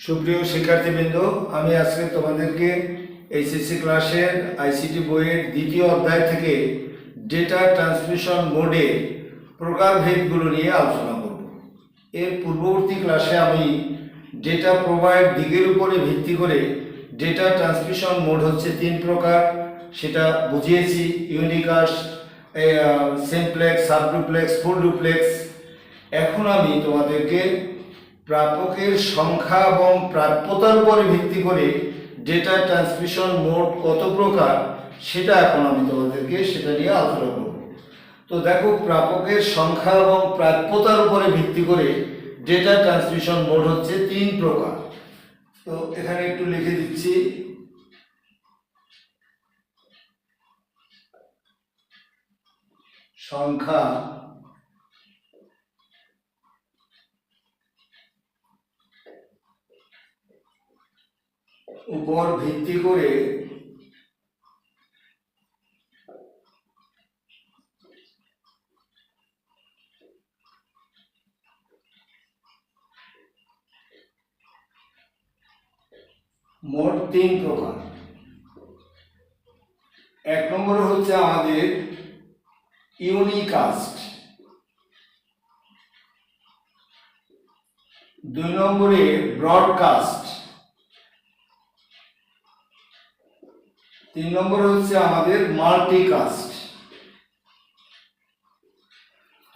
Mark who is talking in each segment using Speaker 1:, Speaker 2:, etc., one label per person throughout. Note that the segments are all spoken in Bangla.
Speaker 1: সুপ্রিয় শিক্ষার্থীবৃন্দ, আমি আজকে তোমাদেরকে এইচএসসি ক্লাসের আইসিটি বইয়ের দ্বিতীয় অধ্যায় থেকে ডেটা ট্রান্সমিশন মোডের প্রকারভেদগুলো নিয়ে আলোচনা করব। এর পূর্ববর্তী ক্লাসে আমি ডেটা প্রোভাইড দিকের উপরে ভিত্তি করে ডেটা ট্রান্সমিশন মোড হচ্ছে তিন প্রকার। সেটা বুঝিয়েছি ইউনিকাস্ট সিমপ্লেক্স সাবডুপ্লেক্স ফুল ডুপ্লেক্স এখন আমি তোমাদেরকে প্রাপকের সংখ্যা এবং প্রাপ্যতার উপরে ভিত্তি করে ডেটা ট্রান্সমিশন মোড কত প্রকার, সেটা এখন আমি তোমাদেরকে সেটা নিয়ে আলোচনা করব। তো দেখো, প্রাপকের সংখ্যা এবং প্রাপ্যতার উপরে ভিত্তি করে ডেটা ট্রান্সমিশন মোড হচ্ছে তিন প্রকার। তো এখানে একটু লিখে দিচ্ছি। সংখ্যা উপর ভিত্তি করে মোট তিন প্রকার। এক নম্বর হচ্ছে আমাদের ইউনিকাস্ট। দুই নম্বরে ব্রডকাস্ট। তিন নম্বরে হচ্ছে আমাদের মাল্টিকাস্ট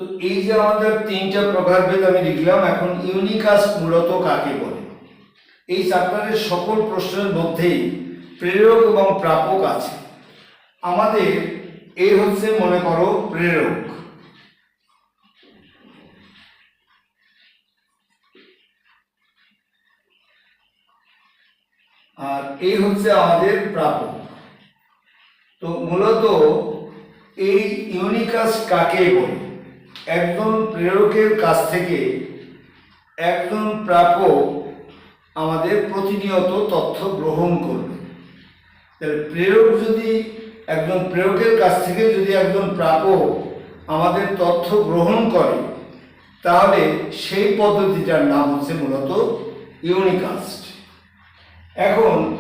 Speaker 1: তো এই যে আমাদের তিনটা প্রকারভেদ আমি লিখলাম, এখন ইউনিকাস্ট মূলত কাকে বলে? এই চ্যাপ্টারের সকল প্রশ্নের মধ্যেই প্রেরক এবং প্রাপক আছে। আমাদের এই হচ্ছে, মনে করো, প্রেরক। আর এই হচ্ছে আমাদের প্রাপক। তো মূলত এই ইউনিকাস কাকে বলে? একজন প্রেরকের কাছ থেকে একজন প্রাপক আমাদের প্রতিনিয়ত তথ্য গ্রহণ করবে। তাহলে প্রেরক যদি একজন প্রেরকের কাছ থেকে যদি একজন প্রাপক আমাদের তথ্য গ্রহণ করে, তাহলে সেই পদ্ধতিটার নাম হচ্ছে মূলত ইউনিকাস্ট। এখন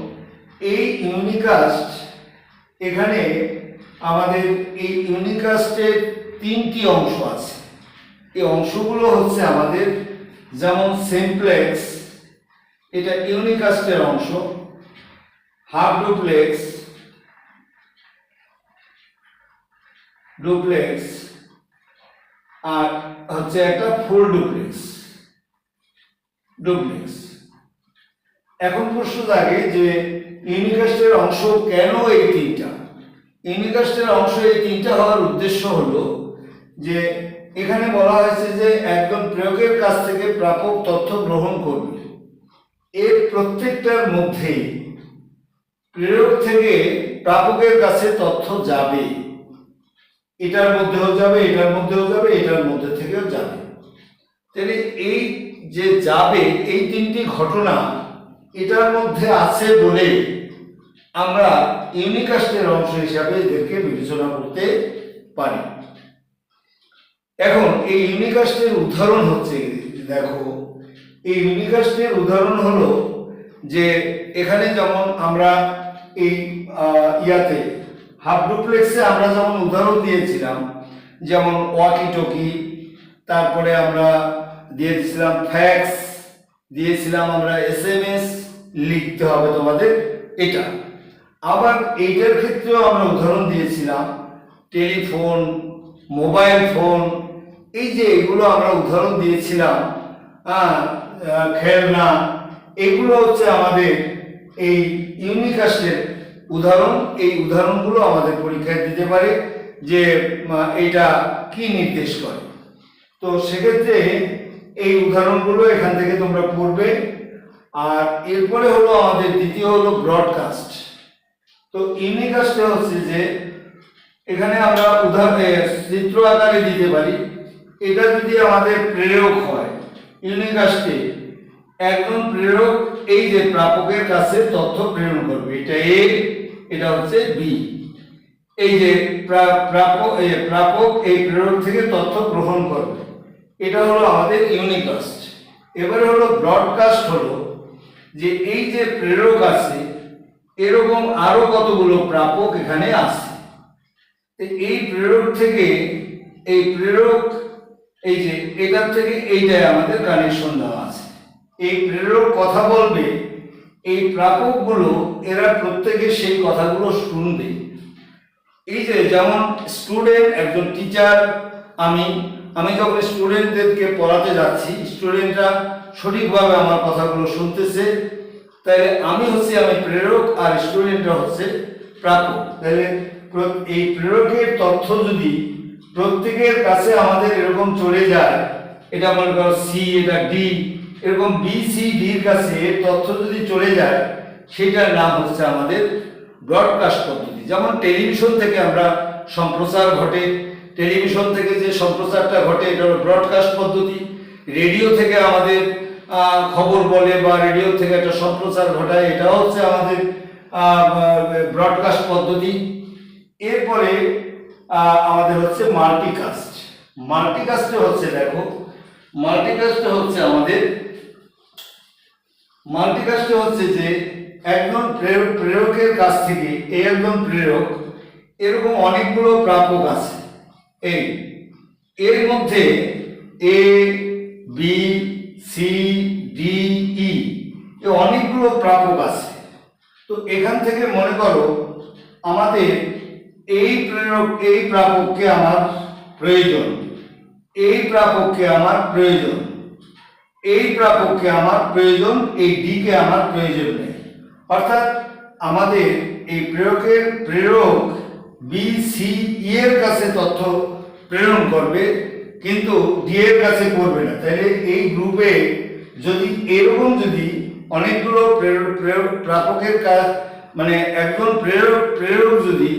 Speaker 1: এই ইউনিকাস্ট এখানে আমাদের এই ইউনিকাস্টের তিনটি অংশ আছে। এই অংশগুলো হচ্ছে আমাদের যেমন সিমপ্লেক্স, এটা ইউনিকাস্টের অংশ হাফ ডুপ্লেক্স ডুপ্লেক্স, আর হচ্ছে একটা ফুল ডুপ্লেক্স ডুপ্লেক্স। এখন প্রশ্ন থাকে যে ইউনিকাস্টের অংশ কেন এই তিনটা? ইউনিকাস্টের অংশ এই তিনটা হওয়ার উদ্দেশ্য হলো যে এখানে বলা হয়েছে যে একজন প্রয়োগের কাছ থেকে প্রাপক তথ্য গ্রহণ করবে। এর প্রত্যেকটার মধ্যেই প্রেরক থেকে প্রাপকের কাছে তথ্য যাবে। এটার মধ্যেও যাবে, এটার মধ্যেও যাবে, এটার মধ্যে থেকেও যাবে। তাহলে এই যে যাবে, এই তিনটি ঘটনা এটার মধ্যে আছে বলে আমরা ইউনিকাস্টের অংশ হিসাবে এদেরকে বিবেচনা করতে পারি। এখন এই ইউনিকাস্টের উদাহরণ হচ্ছে, দেখো, এই ইউনিকাস্টের উদাহরণ হলো যে এখানে যেমন আমরা এই ইয়াতে হাফ ডুপ্লেক্সে আমরা যেমন উদাহরণ দিয়েছিলাম, যেমন ওয়াকি টকি তারপরে আমরা দিয়েছিলাম ফ্যাক্স, দিয়েছিলাম আমরা এস এম এস লিখতে হবে তোমাদের এটা। আবার এইটার ক্ষেত্রেও আমরা উদাহরণ দিয়েছিলাম, টেলিফোন, মোবাইল ফোন, এই যে এগুলো আমরা উদাহরণ দিয়েছিলাম খেলনা, এগুলো হচ্ছে আমাদের এই ইউনিকাস্টের উদাহরণ। এই উদাহরণগুলো আমাদের পরীক্ষায় দিতে পারে যে এটা কি নির্দেশ করে। তো সেক্ষেত্রে এই উদাহরণগুলো এখান থেকে তোমরা পড়বে। আর এরপরে হলো আমাদের দ্বিতীয় হলো ব্রডকাস্ট তো ইউনিকাস্টে হচ্ছে যে এখানে আমরা উদাহরণ চিত্র আকারে দিতে পারি। এটা যদি আমাদের প্রেরক হয় ইউনিকাস্টে একজন প্রেরক এই যে প্রাপকের কাছে তথ্য প্রেরণ করবে এটা এ এটা হচ্ছে বি। এই যে প্রা- প্রাপক এ, প্রাপক এই প্রেরক থেকে তথ্য গ্রহণ করবে। এটা হলো আমাদের ইউনিকাস্ট এবারে হলো ব্রডকাস্ট হলো যে এই যে প্রেরক আছে, এরকম আরও কতগুলো প্রাপক এখানে আছে? এই প্রেরক থেকে, এই প্রেরক, এই যে এটার থেকে এইটাই আমাদের কানেকশন দেওয়া আছে। এই প্রেরক কথা বলবে, এই প্রাপকগুলো, এরা প্রত্যেকে সেই কথাগুলো শুনবে। এই যে যেমন স্টুডেন্ট একজন টিচার আমি আমি যখন স্টুডেন্টদেরকে পড়াতে যাচ্ছি স্টুডেন্টরা সঠিকভাবে আমার কথাগুলো শুনতেছে। তাহলে আমি হচ্ছে, আমি প্রেরক আর স্টুডেন্টরা হচ্ছে প্রাপক। তাহলে এই প্রেরকের তথ্য যদি প্রত্যেকের কাছে আমাদের এরকম চলে যায়, এটা মনে করো সি এটা ডি এরকম বি সি ডির কাছে তথ্য যদি চলে যায়, সেটার নাম হচ্ছে আমাদের ব্রডকাস্ট পদ্ধতি। যেমন টেলিভিশন থেকে আমরা সম্প্রচার ঘটে টেলিভিশন থেকে যে সম্প্রচারটা ঘটে, এটা হলো ব্রডকাস্ট পদ্ধতি। রেডিও থেকে আমাদের খবর বলে বা রেডিও থেকে একটা সম্প্রচার ঘটায় এটা হচ্ছে আমাদের ব্রডকাস্ট পদ্ধতি। এরপরে আমাদের হচ্ছে মাল্টিকাস্ট। মাল্টিকাস্টে হচ্ছে, দেখো, মাল্টিকাস্টে হচ্ছে আমাদের, মাল্টিকাস্টে হচ্ছে যে, একজন প্রেরক, প্রেরকের কাছ থেকে এই একজন প্রেরক, এরকম অনেকগুলো প্রাপক আছে। এই, এর মধ্যে A, B C D E এ অনেকগুলো প্রাপক আছে। তো এখান থেকে মনে করো, আমাদের এই প্রেরক, এই প্রাপককে আমার প্রয়োজন। এই প্রাপককে আমার প্রয়োজন। এই প্রাপককে আমার প্রয়োজন, এই ডিকে আমার প্রয়োজন নেই। অর্থাৎ আমাদের এই প্রেরকের প্রেরক বি সি ই এর কাছে তথ্য প্রেরণ করবে। কিন্তু ডি এর কাছে করবে না। তাহলে এই গ্রুপে যদি এরকম যদি অনেকগুলো প্রাপকের কাজ মানে একজন প্রেরক প্রেরক যদি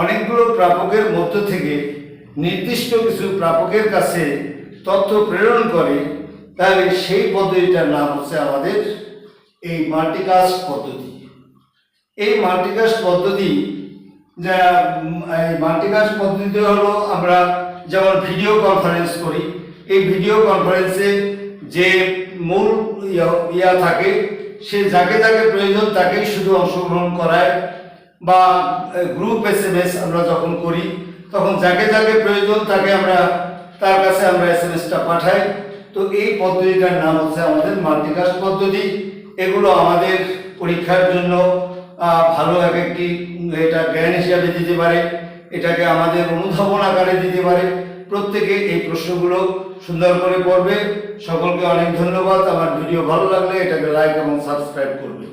Speaker 1: অনেকগুলো প্রাপকের মধ্য থেকে নির্দিষ্ট কিছু প্রাপকের কাছে তথ্য প্রেরণ করে, তাহলে সেই পদ্ধতিটার নাম হচ্ছে আমাদের এই মাল্টিকাস্ট পদ্ধতি। এই মাল্টিকাস্ট পদ্ধতি, যা, এই মাল্টিকাস্ট পদ্ধতি হলো আমরা যেমন ভিডিও কনফারেন্স করি, এই ভিডিও কনফারেন্সে যে মূল ইয়া- থাকে, সে যাকে যাকে প্রয়োজন তাকেই শুধু অংশগ্রহণ করায় বা গ্রুপ এস এম এস আমরা যখন করি, তখন যাকে যাকে প্রয়োজন তাকে আমরা, তার কাছে আমরা এস এম এসটা পাঠাই। তো এই পদ্ধতিটার নাম হচ্ছে আমাদের মাল্টিকাস্ট পদ্ধতি। এগুলো আমাদের পরীক্ষার জন্য ভালো এক একটি, এটা জ্ঞান হিসাবে দিতে পারে। এটাকে আমাদের অনুধাবন আকারে দিতে পারে। প্রত্যেকে এই প্রশ্নগুলো সুন্দর করে পড়বে। সকলকে অনেক ধন্যবাদ। আমার ভিডিও ভালো লাগলে এটাকে লাইক এবং সাবস্ক্রাইব করবে।